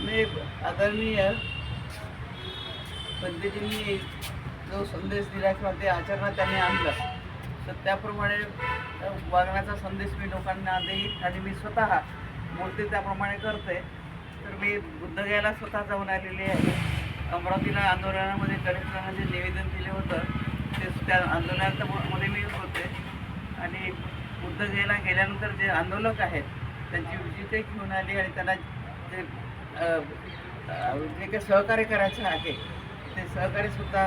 मी आदरणीय पंडितजींनी जो संदेश दिला किंवा ते आचरणात त्यांनी आणलं तर त्याप्रमाणे वागण्याचा संदेश मी लोकांना देईन आणि मी स्वतः बोलते त्याप्रमाणे करते. तर मी बुद्धगयाला स्वतः जाऊन आलेली आहे. अमरावतीला आंदोलनामध्ये कलेक्टरांना जे निवेदन दिले होतं. ते त्या आंदोलनामध्ये मी होते. आणि बुद्धगयाला गेल्यानंतर जे आंदोलक आहेत त्यांची विजिटे घेऊन आली आणि त्यांना जे जे काही सहकार्य करायचं आहे ते सहकार्यसुद्धा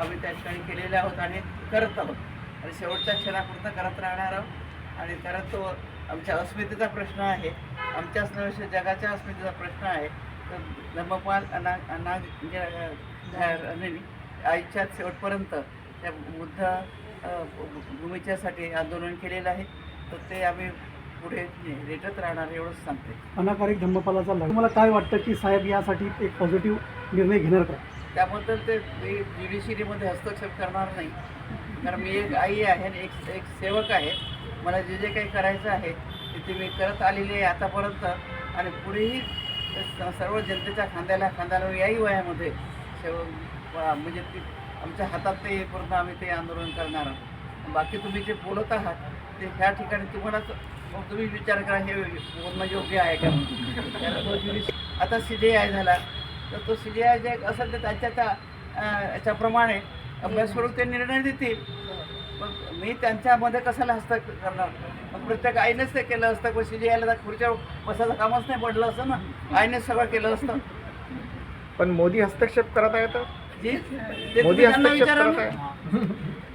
आम्ही त्या ठिकाणी केलेले आहोत आणि करत आहोत. आणि शेवटच्या क्षणापुरता करत राहणार आहोत. आणि कारण तो आमच्या अस्मितेचा प्रश्न आहे आमच्याच नव्हे जगाच्या अस्मितेचा प्रश्न आहे. तर धर्मपाल अना अना नाही, आईच्या शेवटपर्यंत त्या बुद्ध भूमीच्यासाठी आंदोलन केलेलं आहे. तर ते आम्ही पुढे रेटत राहणार एवढंच सांगते. अनाकारिक धम्मपालाचा लढा. तुम्हाला काय वाटतं की साहेब यासाठी एक पॉझिटिव्ह निर्णय घेणार का? त्याबद्दल ते मी ज्युडिशरीमध्ये हस्तक्षेप करणार नाही. कारण मी एक आई आहे आणि एक एक सेवक आहे. मला जे जे काही करायचं आहे ते ते मी करत आलेली आहे आतापर्यंत. आणि पुढेही सर्व जनतेच्या खांद्याला खांद्याला याही वयामध्ये सेव म्हणजे ती आमच्या हातात ते येईपर्यंत आम्ही ते आंदोलन करणार आहोत. बाकी तुम्ही जे बोलत आहात ते ह्या ठिकाणी तुम्हालाच मग तुम्ही विचार करा हे बोलणं योग्य आहे का? तो आता सी डी आय झाला. तर तो सी डी आय जे असेल तर त्याच्या त्या याच्याप्रमाणे अभ्यास करून ते निर्णय देतील. मग मी त्यांच्यामध्ये कशाला हस्तक्षेप करणार? मग प्रत्येक आईनेच ते केलं असतं पण सी डी आयला खुर्च्यावर बसायचं कामच नाही पडलं असतं ना. आईनेच सगळं केलं असतं. पण मोदी हस्तक्षेप करत आहेत जी ते तुम्ही त्यांना विचारा ना. आहे.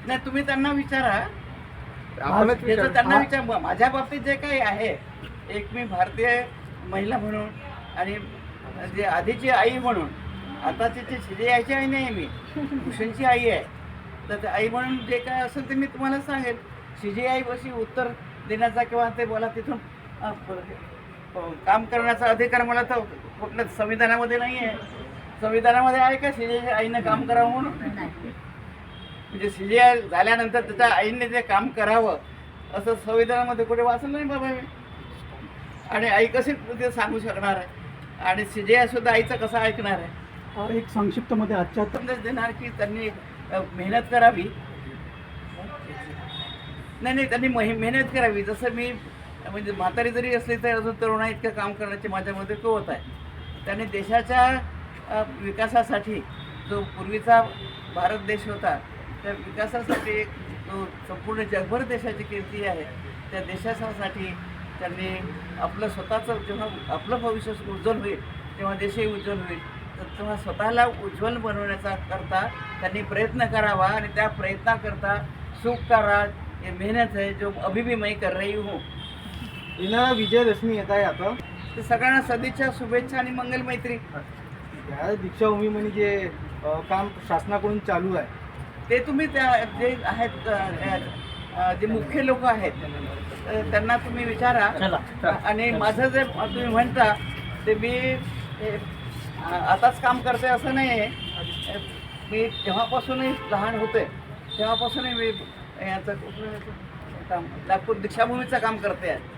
नाही तुम्ही त्यांना विचारा. आपणच त्यांना विचार माझ्या बाबतीत जे काही आहे एक मी भारतीय महिला म्हणून आणि जे आधीची आई म्हणून आताची ती शिजे आईची आई नाही मी भूषणची आई आहे. तर ते आई म्हणून जे काय असेल ते मी तुम्हाला सांगेल. शिजे आई कशी उत्तर देण्याचा किंवा ते मला तिथून काम करण्याचा अधिकार मला तर कुठल्या संविधानामध्ये नाही आहे संविधानामध्ये आहे का शिजे आईनं काम करावं म्हणून? म्हणजे सीजीआय झाल्यानंतर त्याच्या आईने जे काम करावं असं संविधानामध्ये कुठे वाचलं नाही बाबा मी. आणि आई कशी ते सांगू शकणार आहे? आणि सीजीआय सुद्धा आईचं कसं ऐकणार आहे? एक संक्षिप्तमध्ये आजच्या संदेश देणार की त्यांनी मेहनत करावी. नाही नाही त्यांनी महे- मेहनत करावी. जसं मी म्हणजे म्हातारी जरी असली तरी अजून तरुणा इतकं काम करण्याची माझ्यामध्ये कुवत आहे. त्यांनी देशाच्या विकासासाठी जो पूर्वीचा भारत देश होता त्या विकासासाठी एक संपूर्ण जगभर देशाची कीर्ती आहे. त्या देशासाठी त्यांनी आपलं स्वतःचं जेव्हा आपलं भविष्य उज्ज्वल होईल तेव्हा देशही उज्ज्वल होईल. तर तेव्हा स्वतःला उज्ज्वल बनवण्याचा करता त्यांनी प्रयत्न करावा आणि त्या प्रयत्नाकरता सुख का राज ये मेहनत है जो अभी भी मैं कर रही हूँ. हिनं विजयदशमी येत आहे आता. तर सगळ्यांना सदिच्छा शुभेच्छा आणि मंगल मैत्री या दीक्षाभूमी जे अ, काम शासनाकडून चालू आहे ते तुम्ही त्या जे आहेत जे मुख्य लोक आहेत त्यांना तुम्ही विचारा. आणि माझं जे तुम्ही म्हणता ते मी आताच काम करते असं नाही आहे मी जेव्हापासूनही लहान होते. तेव्हापासूनही मी याचं काम नागपूर दीक्षाभूमीचं काम करते आहे.